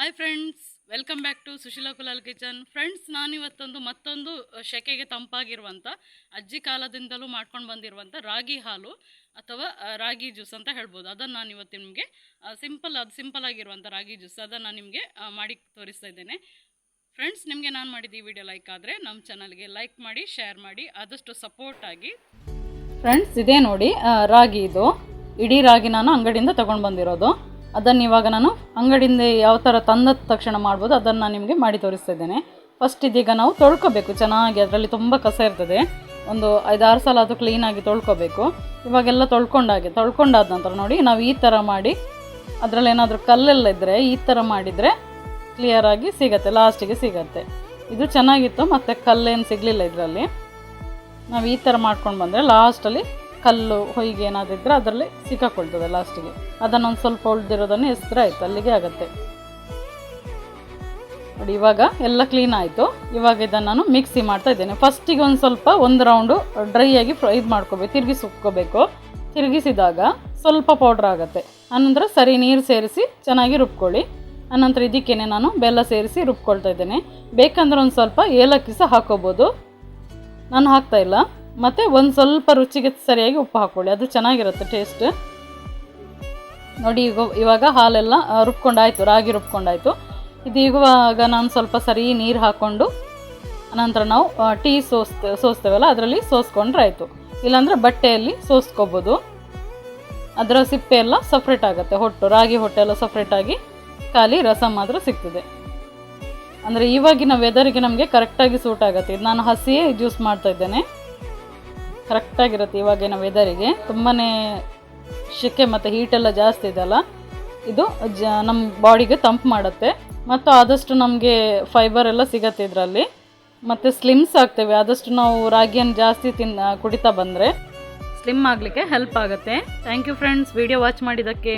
Hi friends welcome back to Sushila Kulal kitchen friends ನಾನಿವತ್ತೊಂದು ಮತ್ತೊಂದು ಶೆಕೆಗೆ ತಂಪಾಗಿರುವಂಥ ಅಜ್ಜಿ ಕಾಲದಿಂದಲೂ ಮಾಡ್ಕೊಂಡು ಬಂದಿರುವಂಥ ರಾಗಿ ಹಾಲು ಅಥವಾ ರಾಗಿ ಜ್ಯೂಸ್ ಅಂತ ಹೇಳ್ಬೋದು. ಅದನ್ನು ನಾನು ಇವತ್ತು ನಿಮಗೆ ಸಿಂಪಲ್, ಅದು ಸಿಂಪಲ್ ಆಗಿರುವಂಥ ರಾಗಿ ಜ್ಯೂಸ್ ಅದನ್ನು ನಾನು ನಿಮಗೆ ಮಾಡಿ ತೋರಿಸ್ತಾ ಇದ್ದೇನೆ. ಫ್ರೆಂಡ್ಸ್ ನಿಮಗೆ ನಾನು ಮಾಡಿದ ಈ ವಿಡಿಯೋ ಲೈಕ್ ಆದರೆ ನಮ್ಮ ಚಾನಲ್ಗೆ ಲೈಕ್ ಮಾಡಿ ಶೇರ್ ಮಾಡಿ, ಆದಷ್ಟು ಸಪೋರ್ಟ್ ಆಗಿ. ಫ್ರೆಂಡ್ಸ್ ಇದೇ ನೋಡಿ ರಾಗಿ ಇದು. ಇಡೀ ರಾಗಿ ನಾನು ಅಂಗಡಿಯಿಂದ ತೊಗೊಂಡು ಬಂದಿರೋದು. ಅದನ್ನು ಇವಾಗ ನಾನು ಅಂಗಡಿಯಿಂದ ಯಾವ ಥರ ತಂದ ತಕ್ಷಣ ಮಾಡ್ಬೋದು, ಅದನ್ನು ನಾನು ನಿಮಗೆ ಮಾಡಿ ತೋರಿಸ್ತಾ ಇದ್ದೇನೆ ಫಸ್ಟ್ ಇದೀಗ ನಾವು ತೊಳ್ಕೊಬೇಕು, ಚೆನ್ನಾಗಿ ಅದರಲ್ಲಿ ತುಂಬ ಕಸ ಇರ್ತದೆ. ಒಂದು ಐದಾರು ಸಲ ಅದು ಕ್ಲೀನಾಗಿ ತೊಳ್ಕೊಬೇಕು. ಇವಾಗೆಲ್ಲ ತೊಳ್ಕೊಂಡಾಗೆ ತೊಳ್ಕೊಂಡಾದ ನಂತರ ನೋಡಿ, ನಾವು ಈ ಥರ ಮಾಡಿ, ಅದರಲ್ಲಿ ಏನಾದರೂ ಕಲ್ಲೆಲ್ಲ ಇದ್ದರೆ ಈ ಥರ ಮಾಡಿದರೆ ಕ್ಲಿಯರಾಗಿ ಸಿಗತ್ತೆ ಲಾಸ್ಟಿಗೆ ಸಿಗತ್ತೆ. ಇದು ಚೆನ್ನಾಗಿತ್ತು, ಮತ್ತು ಕಲ್ಲೇನು ಸಿಗಲಿಲ್ಲ ಇದರಲ್ಲಿ. ನಾವು ಈ ಥರ ಮಾಡ್ಕೊಂಡು ಬಂದರೆ ಲಾಸ್ಟಲ್ಲಿ ಕಲ್ಲು, ಹೊಯ್ಗೆ ಏನಾದ್ರು ಇದ್ದರೆ ಅದರಲ್ಲಿ ಸಿಕ್ಕಾಕೊಳ್ತದೆ ಲಾಸ್ಟಿಗೆ ಅದನ್ನೊಂದು ಸ್ವಲ್ಪ ಉಳಿದಿರೋದನ್ನು ಎಸ್ದ್ರೆ ಆಯ್ತು, ಅಲ್ಲಿಗೆ ಆಗುತ್ತೆ. ನೋಡಿ, ಇವಾಗ ಎಲ್ಲ ಕ್ಲೀನ್ ಆಯಿತು. ಇವಾಗ ಇದನ್ನು ನಾನು ಮಿಕ್ಸಿ ಮಾಡ್ತಾ ಇದ್ದೇನೆ. ಫಸ್ಟಿಗೆ ಒಂದು ಸ್ವಲ್ಪ, ಒಂದು ರೌಂಡು ಡ್ರೈ ಆಗಿ ಫ್ರೈ ಇದು ಮಾಡ್ಕೋಬೇಕು ತಿರುಗಿಸ್ಕೋಬೇಕು ತಿರುಗಿಸಿದಾಗ ಸ್ವಲ್ಪ ಪೌಡ್ರ್ ಆಗುತ್ತೆ. ಆನಂತರ ಸರಿ ನೀರು ಸೇರಿಸಿ ಚೆನ್ನಾಗಿ ರುಬ್ಕೊಳ್ಳಿ. ಆನಂತರ ಇದಕ್ಕೇನೆ ನಾನು ಬೆಲ್ಲ ಸೇರಿಸಿ ರುಬ್ಕೊಳ್ತಾ ಇದ್ದೇನೆ. ಬೇಕಂದ್ರೆ ಒಂದು ಸ್ವಲ್ಪ ಏಲಕ್ಕಿ ಸಹ ಹಾಕೋಬೋದು. ನಾನು ಹಾಕ್ತಾ ಇಲ್ಲ. ಮತ್ತು ಒಂದು ಸ್ವಲ್ಪ ರುಚಿಗೆ ಸರಿಯಾಗಿ ಉಪ್ಪು ಹಾಕ್ಕೊಳ್ಳಿ ಅದು ಚೆನ್ನಾಗಿರುತ್ತೆ ಟೇಸ್ಟ್ ನೋಡಿ, ಈಗ ಇವಾಗ ಹಾಲೆಲ್ಲ ರುಬ್ಕೊಂಡಾಯಿತು, ರಾಗಿ ರುಬ್ಕೊಂಡಾಯಿತು. ಇದು ಇವಾಗ ನಾನು ಸ್ವಲ್ಪ ಸರಿ ನೀರು ಹಾಕ್ಕೊಂಡು ನಂತರ ನಾವು ಟೀ ಸೋಸ್ತೆ, ಸೋಸ್ತೇವಲ್ಲ, ಅದರಲ್ಲಿ ಸೋಸ್ಕೊಂಡ್ರೆ ಆಯಿತು. ಇಲ್ಲಾಂದರೆ ಬಟ್ಟೆಯಲ್ಲಿ ಸೋಸ್ಕೋಬೋದು. ಅದರ ಸಿಪ್ಪೆ ಎಲ್ಲ ಸಪ್ರೇಟ್ ಆಗುತ್ತೆ, ಹೊಟ್ಟು, ರಾಗಿ ಹೊಟ್ಟೆ ಎಲ್ಲ ಸಪ್ರೇಟಾಗಿ ಖಾಲಿ ರಸ ಮಾತ್ರ ಸಿಗ್ತದೆ. ಅಂದರೆ ಇವಾಗಿನ ವೆದರಿಗೆ ನಮಗೆ ಕರೆಕ್ಟಾಗಿ ಸೂಟ್ ಆಗುತ್ತೆ. ನಾನು ಹಸಿಯೇ ಜ್ಯೂಸ್ ಮಾಡ್ತಾ ಇದ್ದೇನೆ. ಕರೆಕ್ಟಾಗಿರುತ್ತೆ ಇವಾಗಿನ ವೆದರಿಗೆ ತುಂಬಾ ಶೆಕೆ ಮತ್ತು ಹೀಟೆಲ್ಲ ಜಾಸ್ತಿ ಇದೆಲ್ಲ ಇದು ಜ ನಮ್ಮ ಬಾಡಿಗೆ ತಂಪು ಮಾಡುತ್ತೆ. ಮತ್ತು ಆದಷ್ಟು ನಮಗೆ ಫೈಬರ್ ಎಲ್ಲ ಸಿಗತ್ತೆ ಇದರಲ್ಲಿ. ಮತ್ತು ಸ್ಲಿಮ್ಸ್ ಆಗ್ತೇವೆ. ಆದಷ್ಟು ನಾವು ರಾಗಿಯನ್ನು ಜಾಸ್ತಿ ತಿನ್ನ ಕುಡಿತಾ ಬಂದರೆ ಸ್ಲಿಮ್ ಆಗಲಿಕ್ಕೆ ಹೆಲ್ಪ್ ಆಗುತ್ತೆ. Thank you friends video watch ಮಾಡಿದ್ದಕ್ಕೆ.